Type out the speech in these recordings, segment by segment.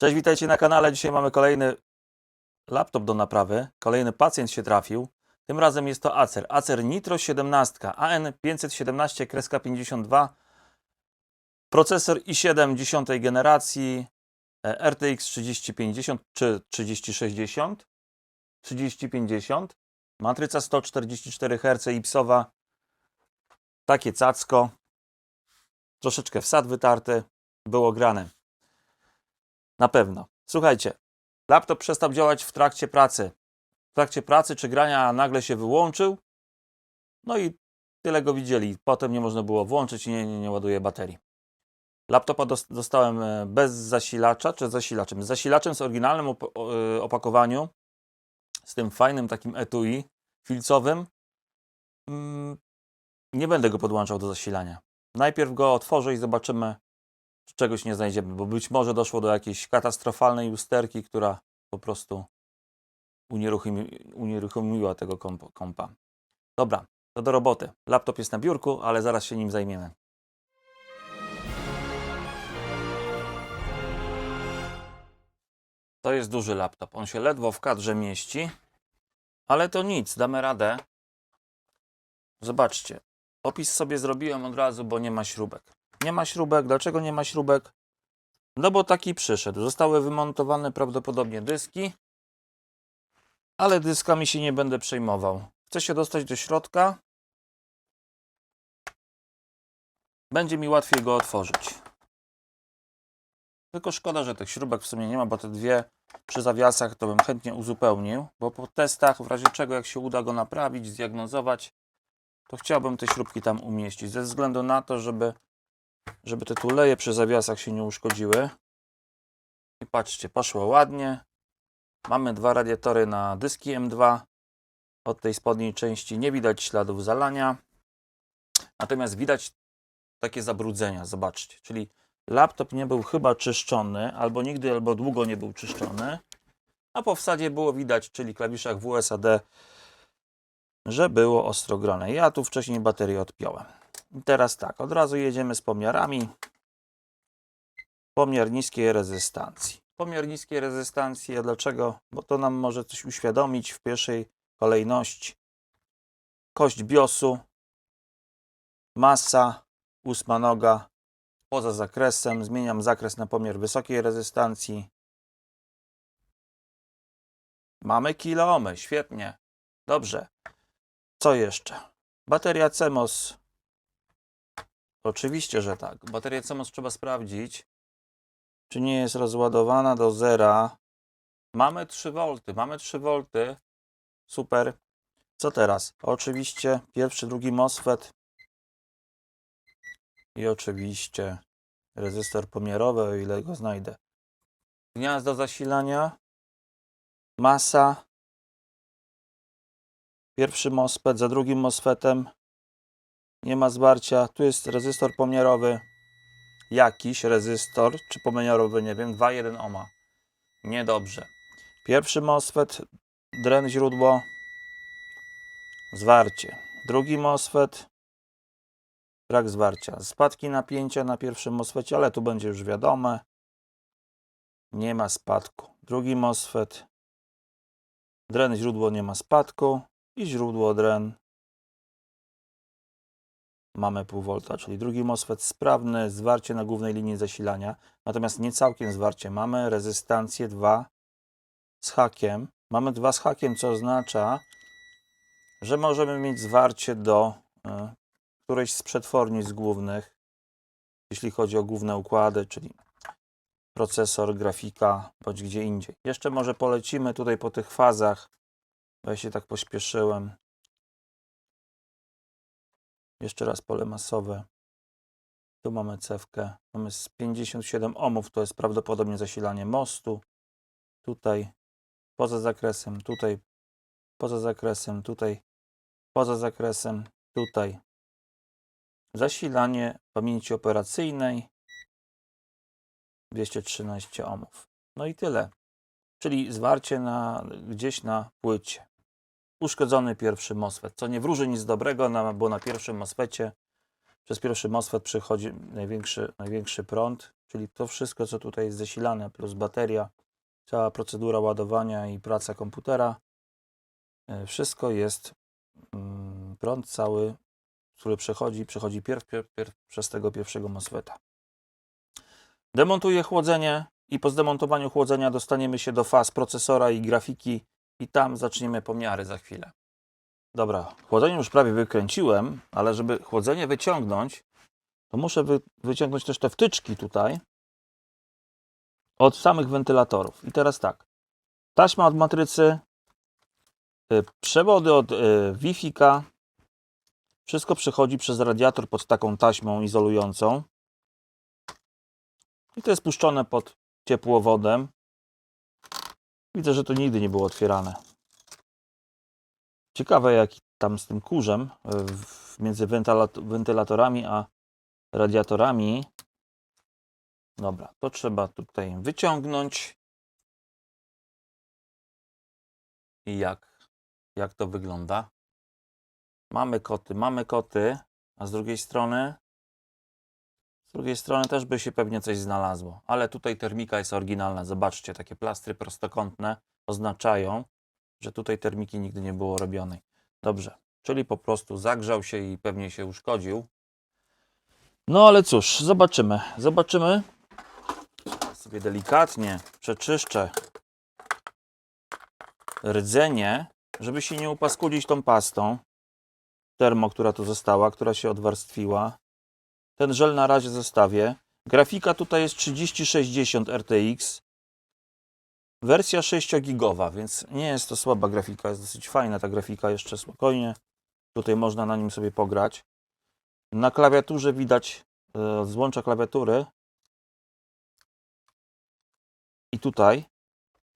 Cześć, witajcie na kanale. Dzisiaj mamy kolejny laptop do naprawy. Kolejny pacjent się trafił. Tym razem jest to Acer. Acer Nitro 17 AN517-52. Procesor i7 10 generacji e, RTX 3050 czy 3060. 3050. Matryca 144 Hz IPSowa. Takie cacko. Troszeczkę wsad wytarty. Było grane. Na pewno. Słuchajcie, laptop przestał działać w trakcie pracy. W trakcie pracy czy grania nagle się wyłączył. No i tyle go widzieli. Potem nie można było włączyć i nie, nie, nie ładuje baterii. Laptopa dos- dostałem e, bez zasilacza, czy zasilaczem? Z zasilaczem z oryginalnym op- e, opakowaniu, z tym fajnym takim etui filcowym. Mm, Nie będę go podłączał do zasilania. Najpierw go otworzę i zobaczymy, czy czegoś nie znajdziemy, bo być może doszło do jakiejś katastrofalnej usterki, która po prostu unieruchomi, unieruchomiła tego komp- kompa. Dobra, to do roboty. Laptop jest na biurku, ale zaraz się nim zajmiemy. To jest duży laptop. On się ledwo w kadrze mieści, ale to nic, damy radę. Zobaczcie. Opis sobie zrobiłem od razu, bo nie ma śrubek. Nie ma śrubek. Dlaczego nie ma śrubek? No bo taki przyszedł. Zostały wymontowane prawdopodobnie dyski, ale dyskami się nie będę przejmował. Chcę się dostać do środka. Będzie mi łatwiej go otworzyć. Tylko szkoda, że tych śrubek w sumie nie ma, bo te dwie przy zawiasach to bym chętnie uzupełnił, bo po testach, w razie czego jak się uda go naprawić, zdiagnozować, to chciałbym te śrubki tam umieścić, ze względu na to, żeby żeby te tuleje przy zawiasach się nie uszkodziły. I patrzcie, poszło ładnie. Mamy dwa radiatory na dyski M2. Od tej spodniej części nie widać śladów zalania. Natomiast widać takie zabrudzenia, zobaczcie. Czyli laptop nie był chyba czyszczony, albo nigdy, albo długo nie był czyszczony. A po wsadzie było widać, czyli klawiszach WSAD, że było ostro grane. Ja tu wcześniej baterię odpiąłem. Teraz tak, od razu jedziemy z pomiarami. Pomiar niskiej rezystancji. Pomiar niskiej rezystancji, a dlaczego? Bo to nam może coś uświadomić w pierwszej kolejności. Kość biosu, masa, ósma noga, poza zakresem. Zmieniam zakres na pomiar wysokiej rezystancji. Mamy kiloomy, świetnie. Dobrze. Co jeszcze? Bateria CMOS Oczywiście, że tak. Baterię CMOS trzeba sprawdzić, czy nie jest rozładowana do zera. Mamy 3 V, mamy 3 V. Super. Co teraz? Oczywiście pierwszy, drugi MOSFET i oczywiście rezystor pomiarowy, o ile go znajdę. Gniazdo zasilania, masa, pierwszy MOSFET za drugim MOSFETem, nie ma zwarcia. Tu jest rezystor pomiarowy. Jakiś rezystor, czy pomiarowy, nie wiem. 2,1 ohma. Niedobrze. Pierwszy MOSFET, dren źródło, zwarcie. Drugi MOSFET, brak zwarcia. Spadki napięcia na pierwszym MOSFETie, ale tu będzie już wiadome. Nie ma spadku. Drugi MOSFET, dren źródło nie ma spadku i źródło dren mamy pół volta, czyli drugi MOSFET sprawny, zwarcie na głównej linii zasilania, natomiast nie całkiem zwarcie. Mamy rezystancję 2 z hakiem. Mamy 2 z hakiem, co oznacza, że możemy mieć zwarcie do y, którejś z przetwornic głównych, jeśli chodzi o główne układy, czyli procesor, grafika, bądź gdzie indziej. Jeszcze może polecimy tutaj po tych fazach, bo ja się tak pośpieszyłem. Jeszcze raz pole masowe. Tu mamy cewkę. Mamy z 57 ohmów. To jest prawdopodobnie zasilanie mostu. Tutaj poza zakresem. Tutaj poza zakresem. Tutaj poza zakresem. Tutaj zasilanie pamięci operacyjnej. 213 ohmów. No i tyle. Czyli zwarcie na, gdzieś na płycie uszkodzony pierwszy MOSFET, co nie wróży nic dobrego, bo na pierwszym MOSFETie przez pierwszy MOSFET przychodzi największy, największy prąd, czyli to wszystko, co tutaj jest zasilane, plus bateria, cała procedura ładowania i praca komputera, e, wszystko jest mm, prąd cały, który przechodzi, przechodzi pierw, pierw, pierw przez tego pierwszego MOSFETA. Demontuję chłodzenie i po zdemontowaniu chłodzenia dostaniemy się do faz procesora i grafiki i tam zaczniemy pomiary za chwilę. Dobra, chłodzenie już prawie wykręciłem, ale żeby chłodzenie wyciągnąć, to muszę wy, wyciągnąć też te wtyczki tutaj od samych wentylatorów. I teraz tak, taśma od matrycy, y, przewody od y, Wi-Fi-ka, wszystko przechodzi przez radiator pod taką taśmą izolującą. I to jest puszczone pod ciepłowodem. Widzę, że to nigdy nie było otwierane. Ciekawe, jak tam z tym kurzem w- między wentylat- wentylatorami a radiatorami. Dobra, to trzeba tutaj wyciągnąć. I jak, jak to wygląda? Mamy koty, mamy koty, a z drugiej strony drugiej strony też by się pewnie coś znalazło, ale tutaj termika jest oryginalna. Zobaczcie, takie plastry prostokątne oznaczają, że tutaj termiki nigdy nie było robionej. Dobrze, czyli po prostu zagrzał się i pewnie się uszkodził. No ale cóż, zobaczymy. Zobaczymy. Sobie delikatnie przeczyszczę rdzenie, żeby się nie upaskudzić tą pastą termo, która tu została, która się odwarstwiła. Ten żel na razie zostawię. Grafika tutaj jest 3060 RTX. Wersja 6-gigowa, więc nie jest to słaba grafika, jest dosyć fajna ta grafika, jeszcze spokojnie. Tutaj można na nim sobie pograć. Na klawiaturze widać e, złącza klawiatury. I tutaj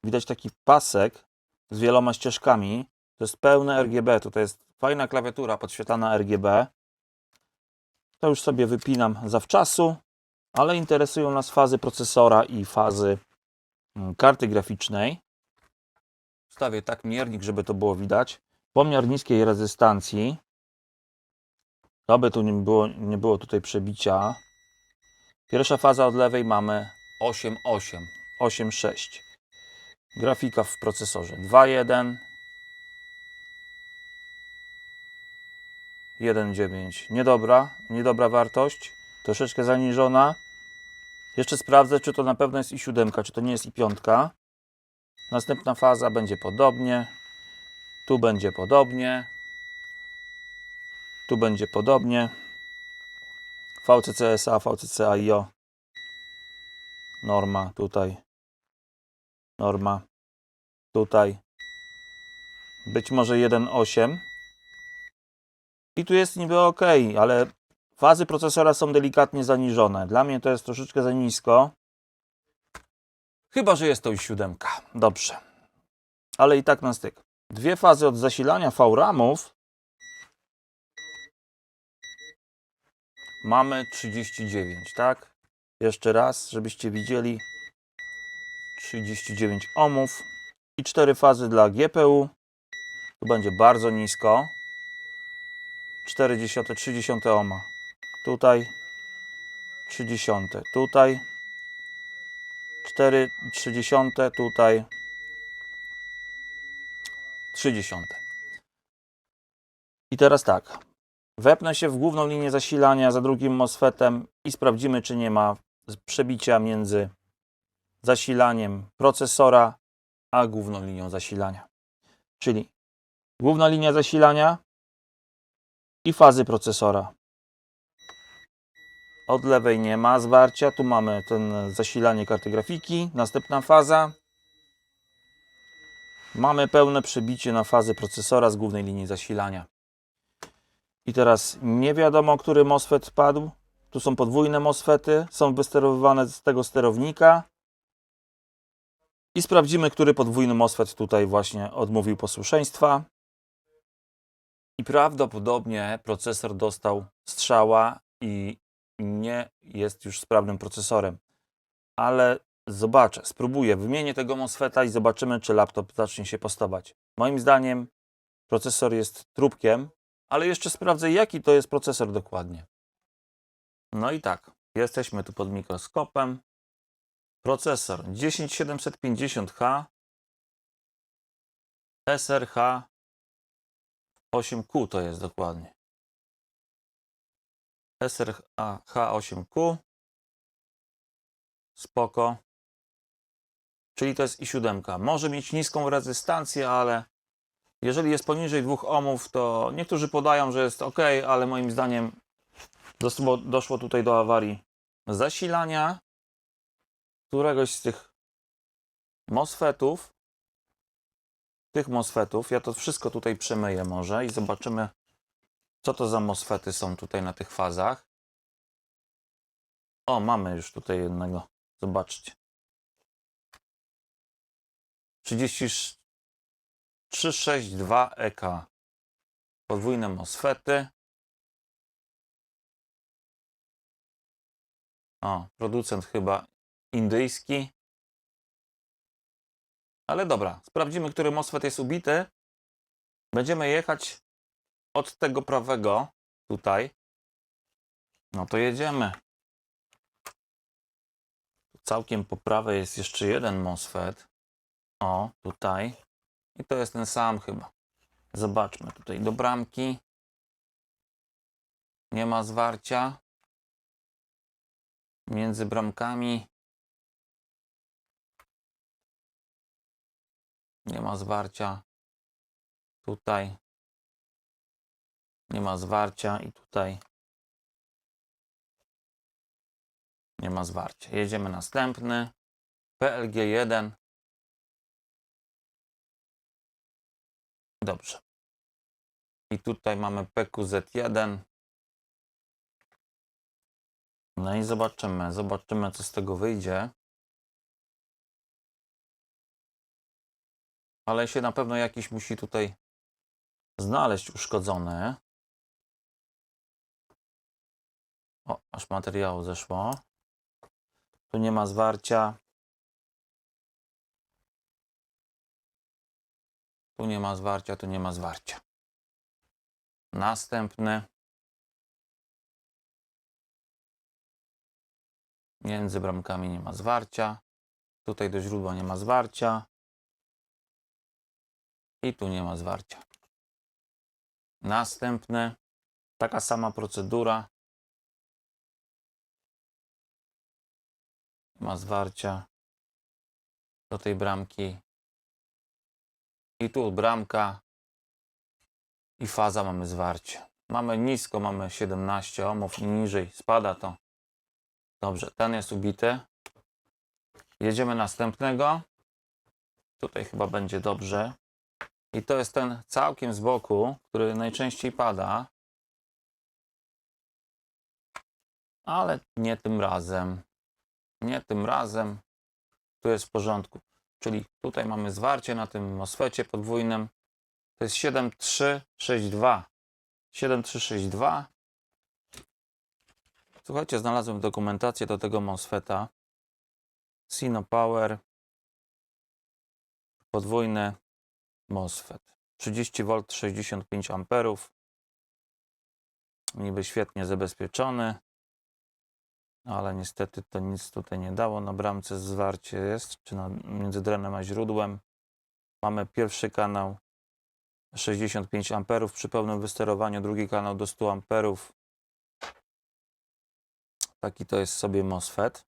widać taki pasek z wieloma ścieżkami. To jest pełne RGB. Tutaj jest fajna klawiatura podświetlana RGB. To już sobie wypinam zawczasu, ale interesują nas fazy procesora i fazy mm, karty graficznej. Wstawię tak miernik, żeby to było widać. Pomiar niskiej rezystancji. Aby tu nie było, nie było tutaj przebicia. Pierwsza faza od lewej mamy 8.8, 8.6. Grafika w procesorze 2.1, 1.9. Niedobra, niedobra wartość, troszeczkę zaniżona. Jeszcze sprawdzę, czy to na pewno jest i 7, czy to nie jest i 5. Następna faza będzie podobnie. Tu będzie podobnie. Tu będzie podobnie. VCCSA, VCCAIO. Norma tutaj. Norma. Tutaj. Być może 1.8. I tu jest niby ok, ale fazy procesora są delikatnie zaniżone. Dla mnie to jest troszeczkę za nisko. Chyba, że jest to i siódemka. Dobrze. Ale i tak na styk. Dwie fazy od zasilania VRAMów mamy 39, tak? Jeszcze raz, żebyście widzieli. 39 ohmów i cztery fazy dla GPU. Tu będzie bardzo nisko. 40, 30 ohma. Tutaj 30, tutaj 4 30, tutaj 30. I teraz tak. Wepnę się w główną linię zasilania za drugim MOSFETem i sprawdzimy, czy nie ma przebicia między zasilaniem procesora a główną linią zasilania. Czyli główna linia zasilania i fazy procesora. Od lewej nie ma zwarcia. Tu mamy ten zasilanie karty grafiki. Następna faza. Mamy pełne przebicie na fazę procesora z głównej linii zasilania. I teraz nie wiadomo, który MOSFET padł. Tu są podwójne MOSFETy, są wysterowywane z tego sterownika. I sprawdzimy, który podwójny MOSFET tutaj właśnie odmówił posłuszeństwa. I prawdopodobnie procesor dostał strzała i nie jest już sprawnym procesorem. Ale zobaczę, spróbuję, wymienię tego MOSFETA i zobaczymy, czy laptop zacznie się postawać. Moim zdaniem procesor jest trupkiem, ale jeszcze sprawdzę, jaki to jest procesor dokładnie. No i tak, jesteśmy tu pod mikroskopem. Procesor 10750H SRH 8Q to jest dokładnie. SRH 8Q spoko. Czyli to jest i7. Może mieć niską rezystancję, ale jeżeli jest poniżej 2 ohmów, to niektórzy podają, że jest ok, ale moim zdaniem doszło tutaj do awarii zasilania któregoś z tych MOSFETów. Tych MOSFETów. Ja to wszystko tutaj przemyję może i zobaczymy, co to za MOSFETy są tutaj na tych fazach. O, mamy już tutaj jednego. Zobaczcie. 3362 EK. Podwójne MOSFETy. O, producent chyba indyjski. Ale dobra, sprawdzimy, który MOSFET jest ubity. Będziemy jechać od tego prawego tutaj. No to jedziemy. Całkiem po prawej jest jeszcze jeden MOSFET. O, tutaj. I to jest ten sam chyba. Zobaczmy tutaj do bramki. Nie ma zwarcia. Między bramkami nie ma zwarcia. Tutaj nie ma zwarcia i tutaj nie ma zwarcia. Jedziemy następny. PLG1. Dobrze. I tutaj mamy PQZ1. No i zobaczymy, zobaczymy co z tego wyjdzie. Ale się na pewno jakiś musi tutaj znaleźć uszkodzony. O, aż materiału zeszło. Tu nie ma zwarcia. Tu nie ma zwarcia, tu nie ma zwarcia. Następny. Między bramkami nie ma zwarcia. Tutaj do źródła nie ma zwarcia. I tu nie ma zwarcia. Następny. Taka sama procedura. Ma zwarcia do tej bramki. I tu bramka. I faza mamy zwarcie. Mamy nisko, mamy 17 ohmów niżej spada to. Dobrze, ten jest ubity. Jedziemy następnego. Tutaj chyba będzie dobrze. I to jest ten całkiem z boku, który najczęściej pada. Ale nie tym razem. Nie tym razem. Tu jest w porządku. Czyli tutaj mamy zwarcie na tym MOSFETie podwójnym. To jest 7362. 7362. Słuchajcie, znalazłem dokumentację do tego MOSFETA. Sino Power. Podwójny MOSFET. 30V 65 A. Niby świetnie zabezpieczony. Ale niestety to nic tutaj nie dało. Na bramce zwarcie jest, czy na, między drenem a źródłem. Mamy pierwszy kanał 65 A przy pełnym wysterowaniu, drugi kanał do 100 A. Taki to jest sobie MOSFET.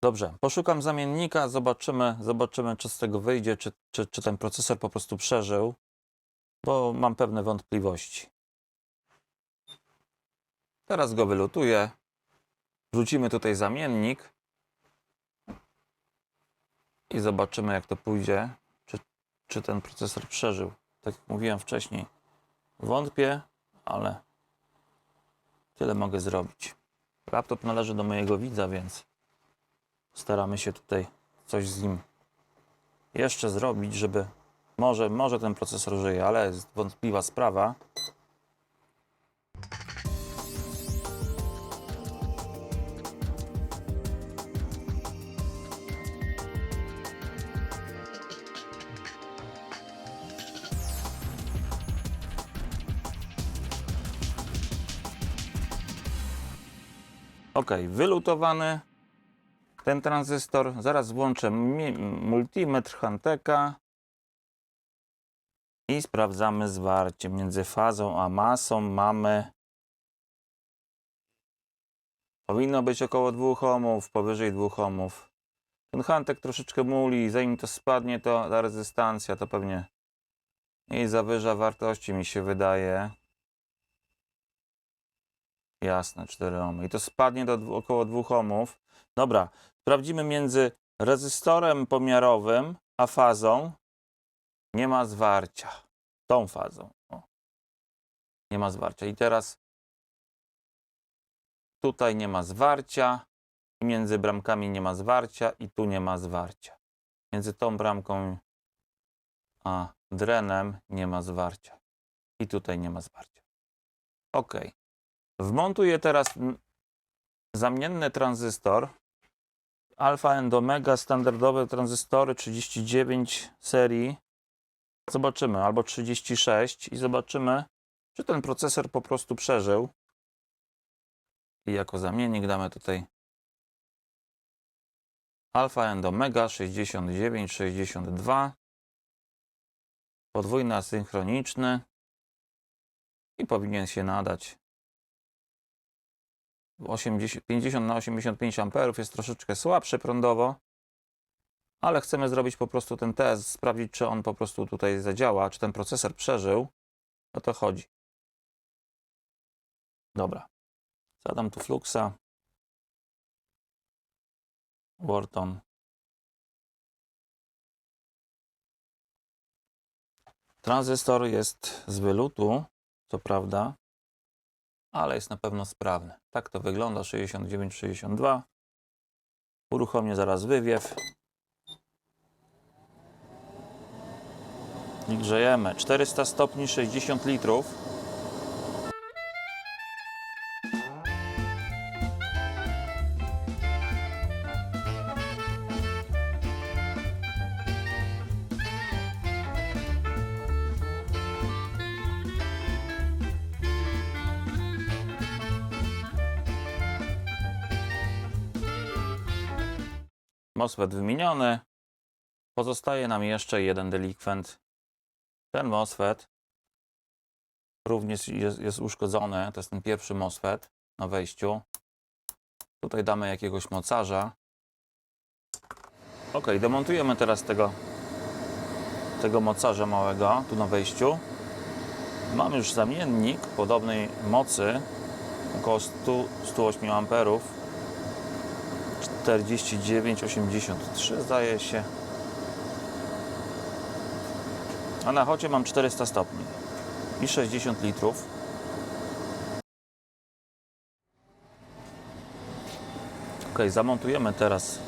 Dobrze, poszukam zamiennika, zobaczymy, zobaczymy czy z tego wyjdzie, czy, czy, czy ten procesor po prostu przeżył, bo mam pewne wątpliwości. Teraz go wylutuję. Wrzucimy tutaj zamiennik i zobaczymy jak to pójdzie, czy, czy ten procesor przeżył. Tak jak mówiłem wcześniej, wątpię, ale tyle mogę zrobić. Laptop należy do mojego widza, więc staramy się tutaj coś z nim jeszcze zrobić, żeby może, może ten procesor żyje, ale jest wątpliwa sprawa. Ok, wylutowany. Ten tranzystor. Zaraz włączę multimetr Hanteka i sprawdzamy zwarcie. Między fazą a masą mamy powinno być około 2 ohmów, powyżej 2 ohmów. Ten Hantek troszeczkę muli, zanim to spadnie, to ta rezystancja to pewnie i zawyża wartości mi się wydaje. Jasne, 4 ohmy. I to spadnie do około 2 ohmów. Dobra, sprawdzimy między rezystorem pomiarowym a fazą. Nie ma zwarcia. Tą fazą. O. Nie ma zwarcia. I teraz tutaj nie ma zwarcia. Między bramkami nie ma zwarcia. I tu nie ma zwarcia. Między tą bramką a drenem nie ma zwarcia. I tutaj nie ma zwarcia. OK. Wmontuję teraz zamienny tranzystor. Alfa and Omega, standardowe tranzystory 39 serii. Zobaczymy, albo 36 i zobaczymy, czy ten procesor po prostu przeżył. I jako zamiennik damy tutaj Alfa and Omega 69, 62. Podwójny asynchroniczny. I powinien się nadać 80, 50 na 85 amperów jest troszeczkę słabszy prądowo, ale chcemy zrobić po prostu ten test, sprawdzić, czy on po prostu tutaj zadziała, czy ten procesor przeżył. O to chodzi. Dobra. Zadam tu Fluxa. Wharton. Tranzystor jest z wylutu, co prawda, ale jest na pewno sprawny. Tak to wygląda 69-62. Uruchomię zaraz wywiew. I grzejemy. 400 stopni 60 litrów. MOSFET wymieniony. Pozostaje nam jeszcze jeden delikwent. Ten MOSFET również jest, jest uszkodzony. To jest ten pierwszy MOSFET na wejściu. Tutaj damy jakiegoś mocarza. Ok, demontujemy teraz tego, tego mocarza małego tu na wejściu. Mamy już zamiennik podobnej mocy, około 100, 108 amperów. 49,83 zdaje się. A na chocie mam 400 stopni i 60 litrów. Ok, zamontujemy teraz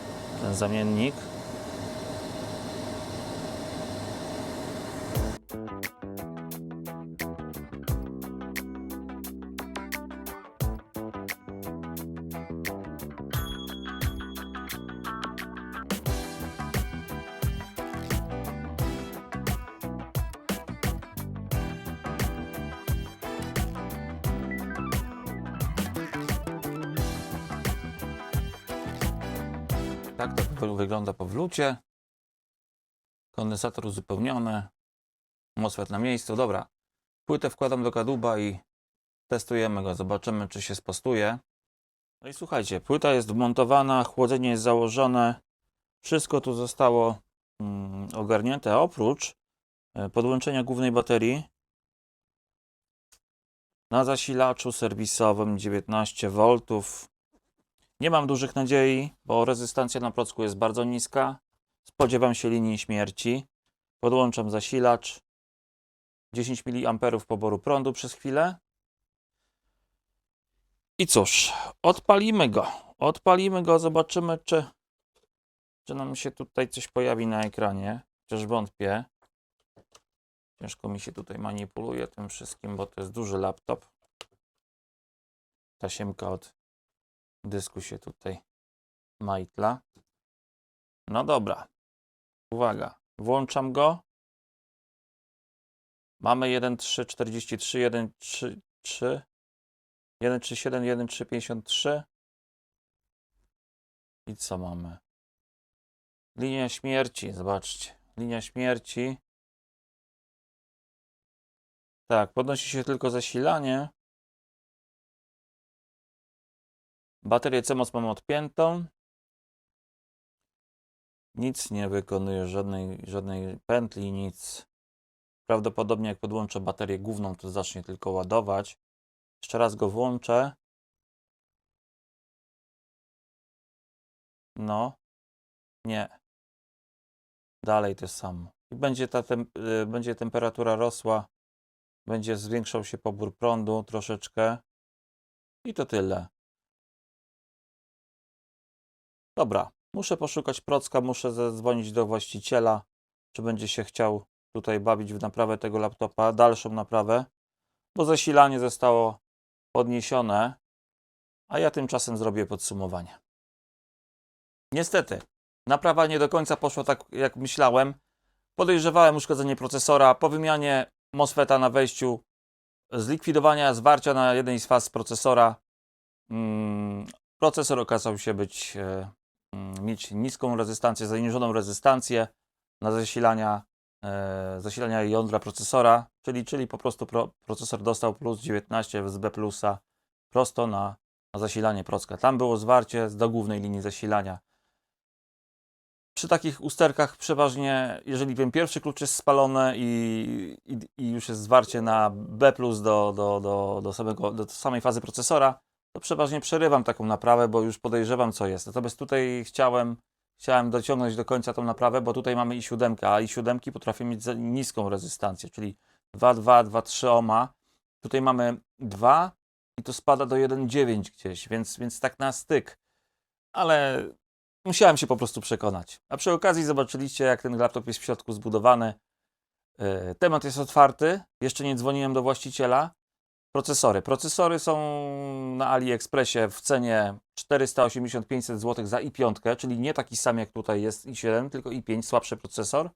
ten zamiennik. Tak to wy- wygląda po wlucie. Kondensator uzupełniony. MOSFET na miejscu. Dobra. Płytę wkładam do kadłuba i testujemy go. Zobaczymy, czy się spostuje. No i słuchajcie, płyta jest wmontowana, chłodzenie jest założone. Wszystko tu zostało mm, ogarnięte, oprócz e, podłączenia głównej baterii. Na zasilaczu serwisowym 19 V. Nie mam dużych nadziei, bo rezystancja na procku jest bardzo niska. Spodziewam się linii śmierci. Podłączam zasilacz. 10 mA poboru prądu przez chwilę. I cóż, odpalimy go. Odpalimy go, zobaczymy, czy, czy nam się tutaj coś pojawi na ekranie. Chociaż wątpię. Ciężko mi się tutaj manipuluje tym wszystkim, bo to jest duży laptop. Tasiemka od dysku się tutaj majtla. No dobra. Uwaga. Włączam go. Mamy 1.3.43, 1.3.3, 1.3.7, 1.3.53. I co mamy? Linia śmierci, zobaczcie. Linia śmierci. Tak, podnosi się tylko zasilanie. Baterię CMOS mamy odpiętą. Nic nie wykonuje, żadnej, żadnej pętli, nic. Prawdopodobnie jak podłączę baterię główną, to zacznie tylko ładować. Jeszcze raz go włączę. No. Nie. Dalej to samo. I będzie ta tem y, będzie temperatura rosła. Będzie zwiększał się pobór prądu troszeczkę. I to tyle. Dobra. Muszę poszukać procka, muszę zadzwonić do właściciela, czy będzie się chciał tutaj bawić w naprawę tego laptopa, dalszą naprawę, bo zasilanie zostało podniesione, a ja tymczasem zrobię podsumowanie. Niestety, naprawa nie do końca poszła tak, jak myślałem. Podejrzewałem uszkodzenie procesora. Po wymianie MOSFETA na wejściu, zlikwidowania zwarcia na jednej z faz procesora, mm, procesor okazał się być, e, mieć niską rezystancję, zaniżoną rezystancję na zasilania, e, zasilania jądra procesora, czyli, czyli po prostu pro, procesor dostał plus 19 z B plusa prosto na, na zasilanie procka. Tam było zwarcie do głównej linii zasilania. Przy takich usterkach przeważnie, jeżeli wiem, pierwszy klucz jest spalony i, i, i już jest zwarcie na B plus do, do, do, do, samego, do samej fazy procesora, to przeważnie przerywam taką naprawę, bo już podejrzewam, co jest. Natomiast tutaj chciałem, chciałem dociągnąć do końca tą naprawę, bo tutaj mamy i siódemkę, a i siódemki potrafią mieć niską rezystancję, czyli 2,2, 2,3 ohma. Tutaj mamy 2 i to spada do 1,9 gdzieś, więc, więc tak na styk. Ale musiałem się po prostu przekonać. A przy okazji zobaczyliście, jak ten laptop jest w środku zbudowany. Yy, Temat jest otwarty. Jeszcze nie dzwoniłem do właściciela. Procesory. Procesory są na AliExpressie w cenie 480-500 zł za i5, czyli nie taki sam jak tutaj jest i7, tylko i5, słabszy procesor.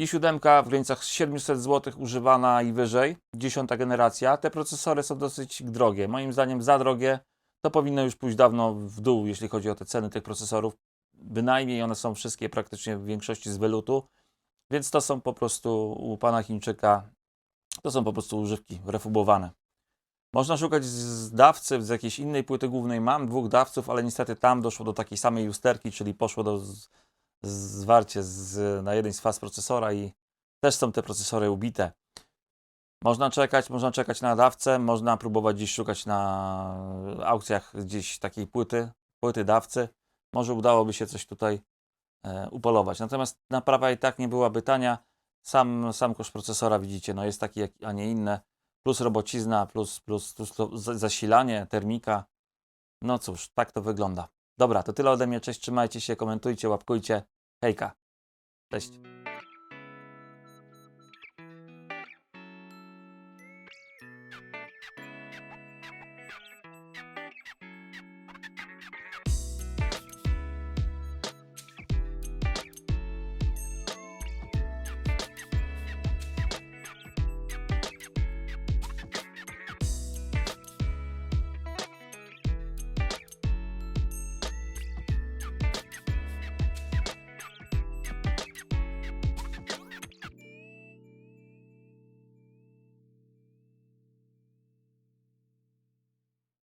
i7 w granicach 700 zł używana i wyżej, dziesiąta generacja. Te procesory są dosyć drogie. Moim zdaniem za drogie to powinno już pójść dawno w dół, jeśli chodzi o te ceny tych procesorów. Bynajmniej one są wszystkie praktycznie w większości z wylutu, więc to są po prostu u pana Chińczyka, to są po prostu używki refubowane. Można szukać z dawcy, z jakiejś innej płyty głównej. Mam dwóch dawców, ale niestety tam doszło do takiej samej usterki, czyli poszło do z, z, na jednej z faz procesora i też są te procesory ubite. Można czekać, można czekać na dawcę, można próbować gdzieś szukać na aukcjach gdzieś takiej płyty, płyty dawcy. Może udałoby się coś tutaj e, upolować. Natomiast naprawa i tak nie byłaby tania. Sam, sam koszt procesora widzicie, no jest taki, jak, a nie inne. Plus robocizna, plus, plus, plus zasilanie, termika. No cóż, tak to wygląda. Dobra, to tyle ode mnie. Cześć, trzymajcie się, komentujcie, łapkujcie. Hejka. Cześć.